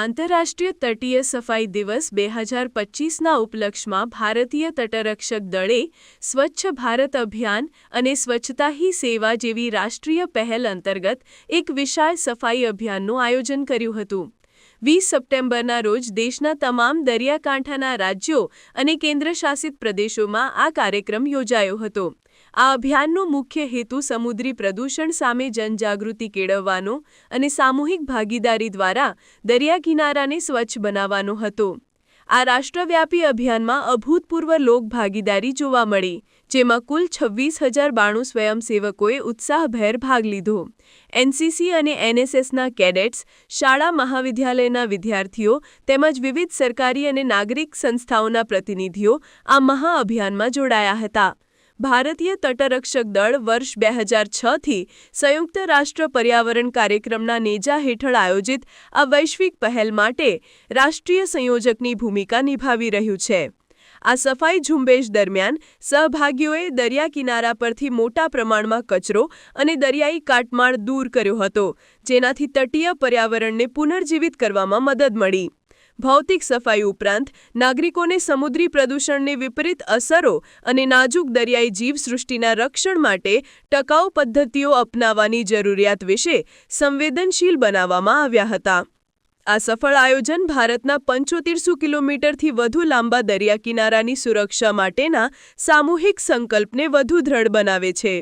આંતરરાષ્ટ્રીય તટીય સફાઈ દિવસ બે હજાર પચીસના ઉપલક્ષમાં ભારતીય તટરક્ષક દળે સ્વચ્છ ભારત અભિયાન અને સ્વચ્છતા હી સેવા જેવી રાષ્ટ્રીય પહેલ અંતર્ગત એક વિશાળ સફાઈ અભિયાનનું આયોજન કર્યું હતું. વીસ સપ્ટેમ્બરના રોજ દેશના તમામ દરિયાકાંઠાના રાજ્યો અને કેન્દ્રશાસિત પ્રદેશોમાં આ કાર્યક્રમ યોજાયો હતો. આ અભિયાનનો મુખ્ય હેતુ સમુદ્રી પ્રદૂષણ સામે જનજાગૃતિ કેળવવાનો અને સામૂહિક ભાગીદારી દ્વારા દરિયાકિનારાને સ્વચ્છ બનાવવાનો હતો. આ રાષ્ટ્રવ્યાપી અભિયાનમાં અભૂતપૂર્વ લોકભાગીદારી જોવા મળી, જેમાં કુલ છવ્વીસ હજાર બાણું સ્વયંસેવકોએ ઉત્સાહભેર ભાગ લીધો. એનસીસી અને એનએસએસના કેડેટ્સ, શાળા મહાવિદ્યાલયના વિદ્યાર્થીઓ તેમજ વિવિધ સરકારી અને નાગરિક સંસ્થાઓના પ્રતિનિધિઓ આ મહાઅભિયાનમાં જોડાયા હતા. ભારતીય તટરક્ષક દળ વર્ષ બે હજાર છથી સંયુક્ત રાષ્ટ્ર પર્યાવરણ કાર્યક્રમના નેજા હેઠળ આયોજિત આ વૈશ્વિક પહેલ માટે રાષ્ટ્રીય સંયોજકની ભૂમિકા નિભાવી રહ્યું છે. આ સફાઈ ઝુંબેશ દરમિયાન સહભાગીઓએ દરિયા કિનારા પરથી મોટા પ્રમાણમાં કચરો અને દરિયાઈ કાટમાળ દૂર કર્યો હતો, જેનાથી તટીય પર્યાવરણને પુનર્જીવિત કરવામાં મદદ મળી. ભૌતિક સફાઈ ઉપરાંત નાગરિકોને સમુદ્રી પ્રદૂષણની વિપરીત અસરો અને નાજુક દરિયાઈ જીવસૃષ્ટિના રક્ષણ માટે ટકાઉ પદ્ધતિઓ અપનાવવાની જરૂરિયાત વિશે સંવેદનશીલ બનાવવામાં આવ્યા હતા. આ સફળ આયોજન ભારતના પંચોતેરસો કિલોમીટરથી વધુ લાંબા દરિયા કિનારાની સુરક્ષા માટેના સામૂહિક સંકલ્પને વધુ દ્રઢ બનાવે છે.